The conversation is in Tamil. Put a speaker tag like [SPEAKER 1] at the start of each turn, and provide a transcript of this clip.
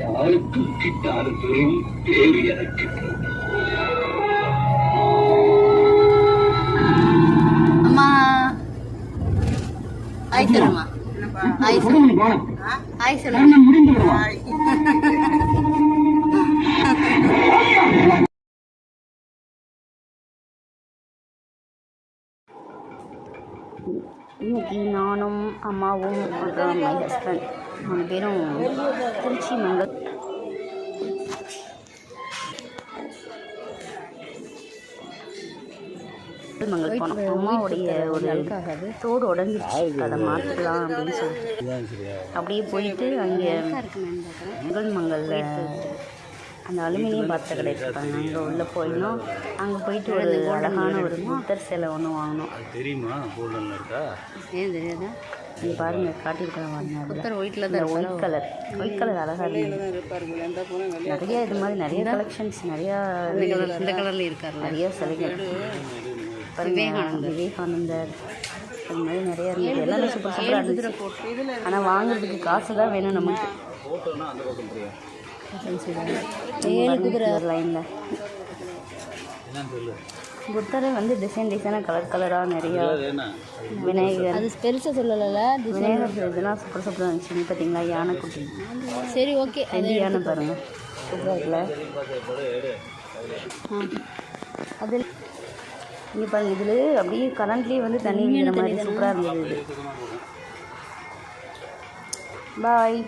[SPEAKER 1] யாருக்கும் கிட்டாத பெரும் பேரு எனக்கு
[SPEAKER 2] அம்மா ஹாய் சொல்லுமா ஹாய் சொல்லுமா இன்னைக்கு நானும் அம்மாவும் அப்புறம் மை ஹஸ்பண்ட் மூணு பேரும் திருச்சி மங்கள் மங்கள் போனோம். அம்மாவுடைய ஒரு தோடு உடஞ்சிருச்சு. அதை மாற்றிக்கலாம் அப்படின்னு சொல்லிட்டு. அப்படியே போயிட்டு அங்கே மங்கள் மங்களில் அந்த அலுமினியம் பாத்திர கடை இருப்பாங்க அங்கே உள்ளே போயினோம். அங்கே போயிட்டு ஒரு அழகான ஒரு புத்தர் சிலை ஒன்று வாங்கினோம்.
[SPEAKER 1] அது தெரியுமா? இருக்கா?
[SPEAKER 2] ஏன் தெரியாதா? நீ பாருங்க காட்டியிருக்கிறேன் பாருங்க புத்தர் ஒயிட்டில் தான் ஒயிட் கலர் ஒயிட் கலர் அழகாக இருந்தது. நிறைய இது மாதிரி நிறைய கலெக்ஷன்ஸ் நிறையா இந்த கலரில் இருக்கார் நிறைய சிலைகள். விவேகானந்தர். விவேகானந்தர். அது மாதிரி நிறைய இருந்தது. எல்லாமே சூப்பர் சூப்பராக இருந்துச்சு. ஆனால் வாங்குறதுக்கு காசு தான் வேணும் நமக்கு. ஏழு குதிரை. லைனில் புத்தரை வந்து டிசைன் டிசைனாக கலர் கலராக நிறையா
[SPEAKER 1] அது
[SPEAKER 2] விநாயகர். அது பெருசாக சொல்லலைல விநாயகர் இதெல்லாம் சூப்பர் சூப்பராக இருந்துச்சு. பார்த்தீங்களா யானைக்குட்டி. சரி ஓகே ரெண்டு யானை பாருங்க. சூப்பராக இருக்குல்ல? அது இங்கே பாருங்க இதில் அப்படியே கரண்ட்லேயே வந்து தண்ணி விழுற மாதிரி சூப்பராக இருந்தது பாய்